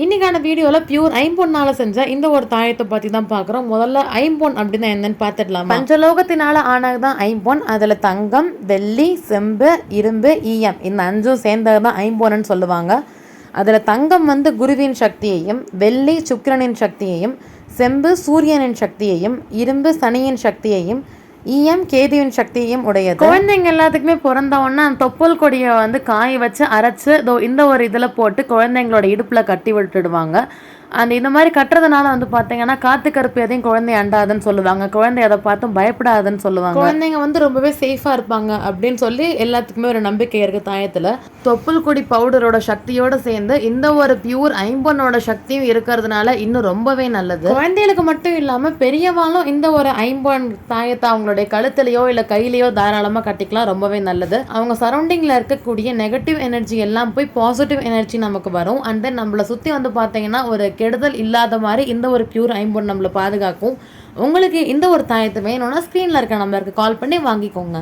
இன்னைக்கான வீடியோவில் பியூர் ஐம்பொன்னால் செஞ்ச இந்த ஒரு தாயத்தை பற்றி தான் பார்க்குறோம் முதல்ல ஐம்பொன் அப்படின்னா என்னன்னு பார்த்துடலாம் பஞ்சலோகத்தினால ஆனது தான் ஐம்பொன். அதில் தங்கம் வெள்ளி செம்பு இரும்பு ஈயம். இந்த அஞ்சும் சேர்ந்தது தான் ஐம்பொன்னு சொல்லுவாங்க. அதில் தங்கம் வந்து குருவின் சக்தியையும் வெள்ளி சுக்கிரனின் சக்தியையும் செம்பு சூரியனின் சக்தியையும் இரும்பு சனியின் சக்தியையும் ஈயம் கேதுவின் சக்தியையும் உடையது. குழந்தைங்க எல்லாத்துக்குமே பிறந்த உடனே அந்த தொப்புள் கொடியை வந்து காய வச்சு அரைச்சு இந்த ஒரு இதில் போட்டு குழந்தைங்களோட இடுப்பில் கட்டி விட்டுடுவாங்க. அந்த இந்த மாதிரி கட்டுறதுனால வந்து பார்த்தீங்கன்னா காத்து கருப்பு எதையும் குழந்தை அண்டாதுன்னு சொல்லுவாங்க. குழந்தை அதை பார்த்தும் பயப்படாதுன்னு சொல்லுவாங்க. குழந்தைங்க வந்து ரொம்பவே சேஃபாக இருப்பாங்க அப்படின்னு சொல்லி எல்லாத்துக்குமே ஒரு நம்பிக்கை இருக்குது தாயத்தில். தொப்புள் கொடி பவுடரோட சக்தியோட சேர்ந்து இந்த ஒரு பியூர் ஐம்பொன்னோட சக்தியும் இருக்கிறதுனால இன்னும் ரொம்பவே நல்லது. குழந்தைகளுக்கு மட்டும் இல்லாமல் பெரியவாளும் இந்த ஒரு ஐம்பொன் தாயத்தை அவங்களுடைய கழுத்துலையோ இல்லை கையிலையோ தாராளமாக கட்டிக்கலாம். ரொம்பவே நல்லது. அவங்க சரௌண்டிங்கில் இருக்கக்கூடிய நெகட்டிவ் எனர்ஜி எல்லாம் போய் பாசிட்டிவ் எனர்ஜி நமக்கு வரும். அண்ட் தென் நம்மளை சுற்றி வந்து பார்த்தீங்கன்னா ஒரு கெடுதல் இல்லாத மாதிரி இந்த ஒரு பியூர் ஐம்பொன் நம்மளை பாதுகாக்கும். உங்களுக்கு இந்த ஒரு தாயத்தை வேணும்னா ஸ்க்ரீனில் இருக்க நம்பருக்கு கால் பண்ணி வாங்கிக்கோங்க.